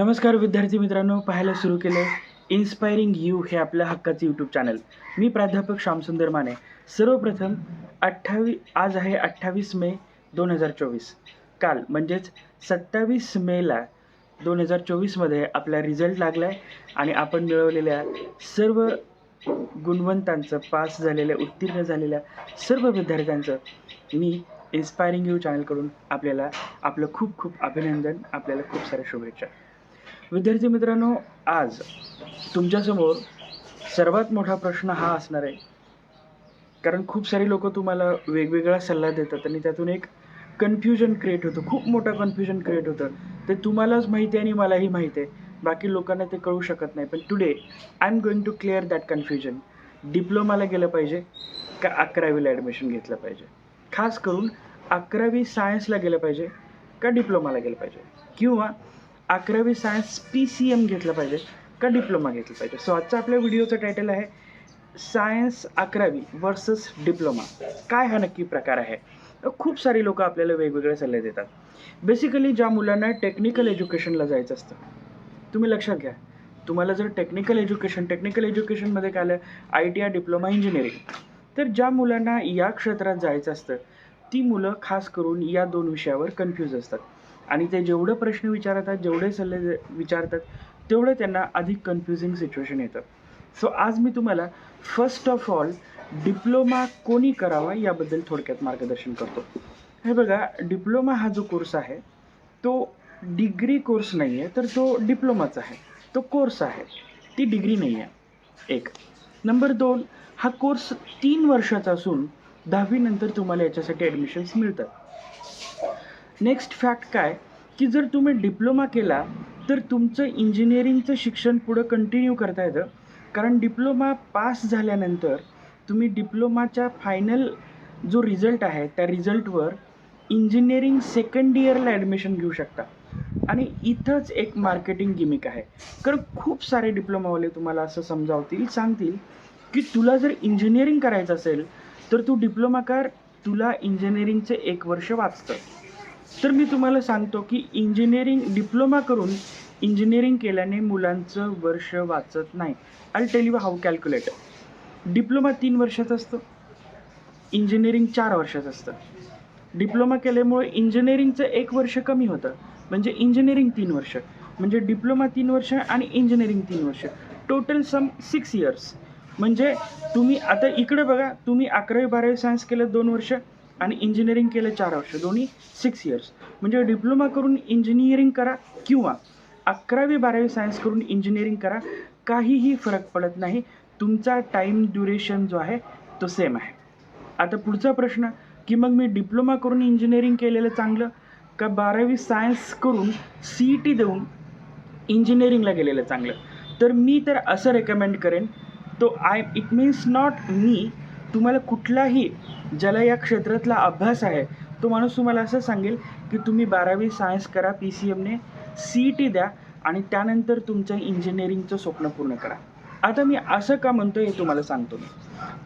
नमस्कार विद्यार्थी मित्रांनो पाहायला सुरू केलं इन्स्पायरिंग यू हे आपल्या हक्काचे यूट्यूब चॅनल मी प्राध्यापक श्यामसुंदर माने. सर्वप्रथम अठ्ठावी आज आहे अठ्ठावीस मे दोन हजार चोवीस. काल म्हणजेच सत्तावीस मेला दोन हजार चोवीसमध्ये आपला रिझल्ट लागला आहे आणि आपण मिळवलेल्या सर्व गुणवंतांचं पास झालेल्या उत्तीर्ण झालेल्या सर्व विद्यार्थ्यांचं मी इन्स्पायरिंग यू चॅनलकडून आपल्याला आपलं खूप खूप अभिनंदन आपल्याला खूप साऱ्या शुभेच्छा. विद्यार्थी मित्रांनो आज तुमच्यासमोर सर्वात मोठा प्रश्न हा असणार आहे. कारण खूप सारे लोक तुम्हाला वेगवेगळा सल्ला देतात आणि त्यातून एक कन्फ्युजन क्रिएट होतं. खूप मोठं कन्फ्युजन क्रिएट होतं. ते तुम्हालाच माहिती आहे आणि मलाही माहिती आहे. बाकी लोकांना ते कळू शकत नाही. पण today I am going to clear that confusion डिप्लोमाला गेलं पाहिजे का अकरावीला ॲडमिशन घेतलं पाहिजे? खास करून अकरावी सायन्सला गेलं पाहिजे का डिप्लोमाला गेलं पाहिजे? किंवा अकरावी सायन्स पी सी एम घेतलं पाहिजे का डिप्लोमा घेतलं पाहिजे? सो आजचा आपल्या व्हिडिओचं टायटल आहे सायन्स अकरावी वर्सेस डिप्लोमा काय हा नक्की प्रकार आहे? तर खूप सारी लोक आपल्याला वेगवेगळे सल्ले देतात. बेसिकली ज्या मुलांना टेक्निकल एज्युकेशनला जायचं असतं तुम्ही लक्षात घ्या. तुम्हाला जर टेक्निकल एज्युकेशन टेक्निकल एज्युकेशनमध्ये काय आलं I T I diploma engineering तर ज्या मुलांना या क्षेत्रात जायचं असतं ती मुलं खास करून या दोन विषयावर कन्फ्यूज असतात. आणि ते जेवढं प्रश्न विचारतात जेवढे सल्ले विचारतात तेवढं त्यांना अधिक कन्फ्युजिंग सिच्युएशन येतं सो आज मी तुम्हाला फर्स्ट ऑफ ऑल डिप्लोमा कोणी करावा याबद्दल थोडक्यात मार्गदर्शन करतो. हे बघा डिप्लोमा हा जो कोर्स आहे तो डिग्री कोर्स नाही आहे तर तो डिप्लोमाचा आहे. तो कोर्स आहे. ती डिग्री नाही आहे एक. नंबर दोन हा कोर्स तीन वर्षाचा असून दहावीनंतर तुम्हाला याच्यासाठी ॲडमिशन्स मिळतात. नेक्स्ट फॅक्ट काय? की जर तुम्ही डिप्लोमा केला तर तुमचं इंजिनिअरिंगचं शिक्षण पुढं कंटिन्यू करता येतं. कारण डिप्लोमा पास झाल्यानंतर तुम्ही डिप्लोमाच्या फायनल जो रिझल्ट आहे त्या रिझल्टवर इंजिनिअरिंग सेकंड इयरला ॲडमिशन घेऊ शकता. आणि इथंच एक मार्केटिंग गिमिक आहे. कारण खूप सारे डिप्लोमावाले तुम्हाला असं समजावतील सांगतील की तुला जर इंजिनिअरिंग करायचं असेल तर तू डिप्लोमा कर तुला इंजिनिअरिंगचं एक वर्ष वाचतं. तर मी तुम्हाला सांगतो की इंजिनिअरिंग डिप्लोमा करून इंजिनिअरिंग केल्याने मुलांचं वर्ष वाचत नाही. I tell you how calculate diploma तीन वर्षाचं असतं. इंजिनिअरिंग चार वर्षाचं असतं. डिप्लोमा केल्यामुळे इंजिनिअरिंगचं एक वर्ष कमी होतं. म्हणजे इंजिनिअरिंग तीन वर्ष. म्हणजे डिप्लोमा तीन वर्ष आणि इंजिनिअरिंग तीन वर्ष. टोटल सम सिक्स इयर्स म्हणजे तुम्ही आता इकडे बघा तुम्ही अकरावी बारावी सायन्स केलं दोन वर्ष. आणि इंजिनिअरिंग केलं चार वर्ष दोन्ही सिक्स इयर्स म्हणजे डिप्लोमा करून इंजिनिअरिंग करा किंवा अकरावी बारावी सायन्स करून इंजिनिअरिंग करा काहीही फरक पडत नाही. तुमचा टाईम ड्युरेशन जो आहे तो सेम आहे. आता पुढचा प्रश्न की मग मी डिप्लोमा करून इंजिनिअरिंग केलेलं चांगलं का बारावी सायन्स करून सी ई टी देऊन इंजिनिअरिंगला गेलेलं चांगलं? तर मी तर असं रेकमेंड करेन तो आय इट मीन्स नॉट मी तुम्हाला कुठलाही ज्याला या क्षेत्रातला अभ्यास आहे तो माणूस तुम्हाला असं सांगेल की तुम्ही बारावी सायन्स करा पी सी एमने सी ई टी द्या आणि त्यानंतर तुमचं इंजिनिअरिंगचं स्वप्न पूर्ण करा. आता मी असं का म्हणतो हे तुम्हाला सांगतो मी.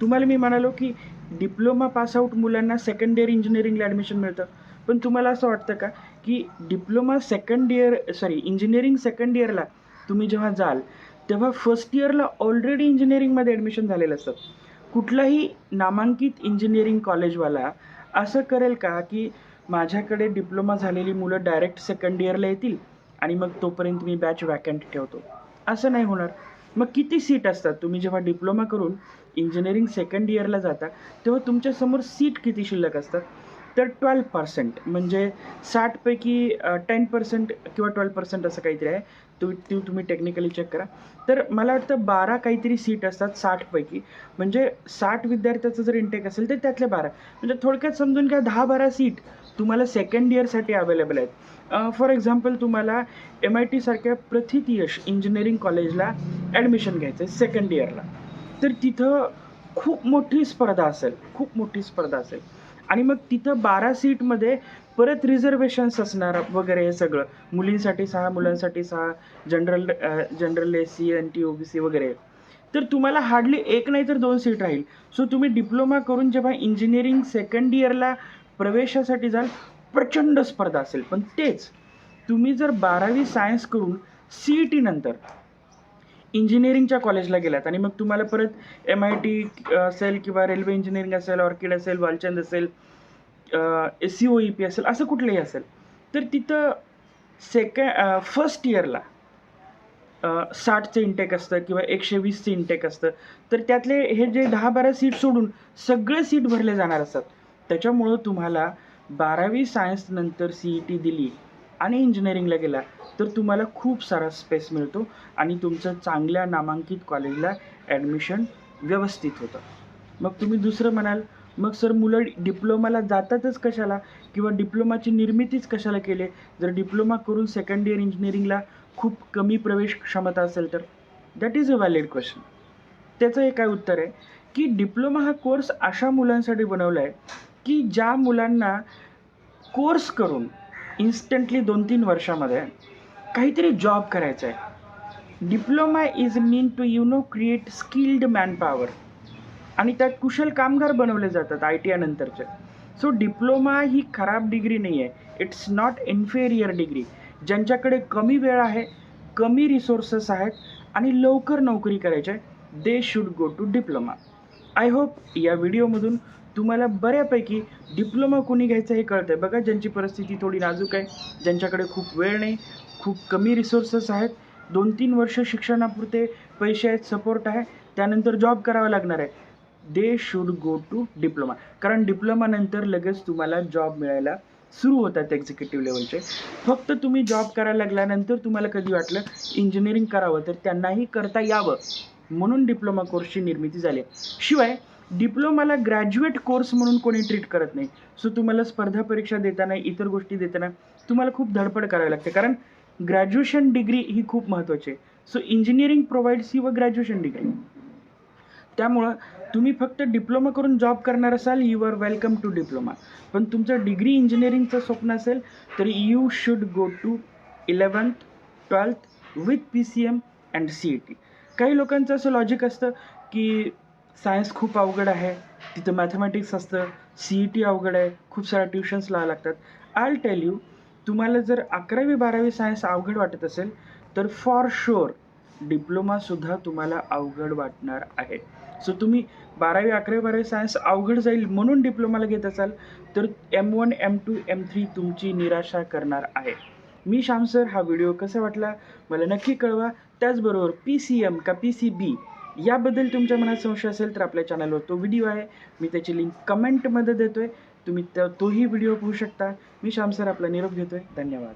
तुम्हाला मी म्हणालो की डिप्लोमा पासआउट मुलांना सेकंड इयर इंजिनिअरिंगला ॲडमिशन मिळतं. पण तुम्हाला असं वाटतं का की diploma second year sorry engineering second इयरला तुम्ही जेव्हा जाल तेव्हा फर्स्ट इयरला ऑलरेडी इंजिनिअरिंगमध्ये ॲडमिशन झालेलं असतं. कुठलाही नामांकित इंजिनिअरिंग कॉलेजवाला असं करेल का की माझ्याकडे डिप्लोमा झालेली मुलं डायरेक्ट सेकंड इयरला येतील आणि मग तोपर्यंत मी बॅच वॅकंट ठेवतो? असं नाही होणार. मग किती सीट असतात? तुम्ही जेव्हा डिप्लोमा करून इंजिनिअरिंग सेकंड इयरला जाता तेव्हा तुमच्यासमोर सीट किती शिल्लक असतात? तर ट्वेल्व पर्सेंट म्हणजे साठपैकी टेन पर्सेंट किंवा ट्वेल्व पर्सेंट असं काहीतरी आहे. तु ती तुम्ही टेक्निकली चेक करा. तर मला वाटतं बारा काहीतरी सीट असतात साठपैकी. म्हणजे साठ विद्यार्थ्याचं जर इंटेक असेल तर त्यातले बारा. म्हणजे थोडक्यात समजून घ्या दहा बारा सीट तुम्हाला सेकंड इयरसाठी अवेलेबल आहेत. फॉर एक्झाम्पल तुम्हाला एम आय टीसारख्या प्रथितयश इंजिनिअरिंग कॉलेजला ॲडमिशन घ्यायचं आहे सेकंड इयरला तर तिथं खूप मोठी स्पर्धा असेल खूप मोठी स्पर्धा असेल. आणि मग तिथं बारा सीटमध्ये परत रिझर्वेशन्स असणार वगैरे हे सगळं. मुलींसाठी सहा मुलांसाठी सहा general general S C N T O B C वगैरे. तर तुम्हाला हार्डली एक नाही तर दोन सीट राहील. सो तुम्ही डिप्लोमा करून जेव्हा इंजिनिअरिंग सेकंड इयरला प्रवेशासाठी जाल प्रचंड स्पर्धा असेल. पण तेच तुम्ही जर बारावी सायन्स करून सी ई टीनंतर इंजिनिअरिंगच्या कॉलेजला गेलात आणि मग तुम्हाला परत एम आय टी असेल किंवा रेल्वे इंजिनिअरिंग असेल ऑर्किड असेल वालचंद असेल S C O E P असेल असं कुठलंही असेल तर तिथं सेकंड फर्स्ट इयरला साठचं इंटेक असतं किंवा एकशे वीसचं इंटेक असतं. तर त्यातले हे जे दहा बारा सीट सोडून सगळे सीट भरले जाणार असतात. त्याच्यामुळं तुम्हाला बारावी सायन्स नंतर सी ई टी दिली आणि इंजिनिअरिंगला गेला. तर तुम्हाला खूप सारा स्पेस मिळतो आणि तुमचं चांगल्या नामांकित कॉलेजला ॲडमिशन व्यवस्थित होतं. मग तुम्ही दुसरं म्हणाल मग सर मुलं डिप्लोमाला जातातच कशाला? किंवा डिप्लोमाची निर्मितीच कशाला केले? जर डिप्लोमा करून सेकंड इयर इंजिनिअरिंगला खूप कमी प्रवेश क्षमता असेल तर? That is a valid question त्याचं एक काय उत्तर आहे की डिप्लोमा हा कोर्स अशा मुलांसाठी बनवला आहे की ज्या मुलांना कोर्स करून इन्स्टंटली दोन तीन वर्षामध्ये काहीतरी जॉब करायचा आहे diploma is mean to you know create skilled manpower आणि त्यात कुशल कामगार बनवले जातात आय टी आयनंतरचे सो डिप्लोमा ही खराब डिग्री नाही आहे इट्स नॉट इन्फेरियर डिग्री ज्यांच्याकडे कमी वेळ आहे कमी रिसोर्सेस आहेत आणि लवकर नोकरी करायची आहे they should go to diploma I hope या व्हिडिओमधून तुम्हाला बऱ्यापैकी डिप्लोमा कोणी घ्यायचा हे कळतं आहे बघा ज्यांची परिस्थिती थोडी नाजूक आहे ज्यांच्याकडे खूप वेळ नाही खूप कमी रिसोर्सेस आहेत. दोन तीन वर्ष शिक्षणापुरते पैसे आहेत सपोर्ट आहे. त्यानंतर जॉब करावा लागणार आहे. They should go to diploma कारण डिप्लोमानंतर लगेच तुम्हाला जॉब मिळायला सुरू होतात एक्झिक्युटिव्ह लेवलचे फक्त तुम्ही जॉब करायला लागल्यानंतर तुम्हाला कधी वाटलं इंजिनिअरिंग करावं तर त्यांनाही करता यावं. म्हणून डिप्लोमा कोर्सची निर्मिती झाली शिवाय डिप्लोमाला ग्रॅज्युएट कोर्स म्हणून कोणी ट्रीट करत नाही. सो तुम्हाला स्पर्धा परीक्षा देताना इतर गोष्टी देताना तुम्हाला खूप धडपड करावी लागते. कारण ग्रॅज्युएशन डिग्री ही खूप महत्त्वाची आहे. सो इंजिनिअरिंग प्रोव्हाइड्स ही व ग्रॅज्युएशन डिग्री त्यामुळं तुम्ही फक्त डिप्लोमा करून जॉब करणार असाल you are welcome to diploma पण तुमचं डिग्री इंजिनिअरिंगचं स्वप्न असेल तर you should go to eleventh twelfth with P C M and C E T काही लोकांचं असं लॉजिक असतं की सायन्स खूप अवघड आहे. तिथं मॅथमॅटिक्स असतं सी ई टी अवघड आहे खूप साऱ्या ट्युशन्स लावा लागतात. आल टेल यू तुम्हाला जर अकरावी बारावी सायन्स अवघड वाटत असेल तर फॉर शुअर डिप्लोमासुद्धा तुम्हाला अवघड वाटणार आहे. सो तुम्ही बारावी अकरावी बारावी सायन्स अवघड जाईल म्हणून डिप्लोमाला घेत असाल तर M one M two M three तुमची निराशा करणार आहे. मी श्याम सर हा व्हिडिओ कसा वाटला? मला नक्की कळवा. त्याचबरोबर पी सी एम का पी सी बी याबद्दल तुमच्या मनात संशय असेल तर आपल्या चॅनलवर तो व्हिडिओ आहे. मी त्याची लिंक कमेंटमध्ये देतो आहे तुम्ही त्या तोही व्हिडिओ पाहू शकता. मी श्याम सर आपला निरोप घेतो आहे धन्यवाद.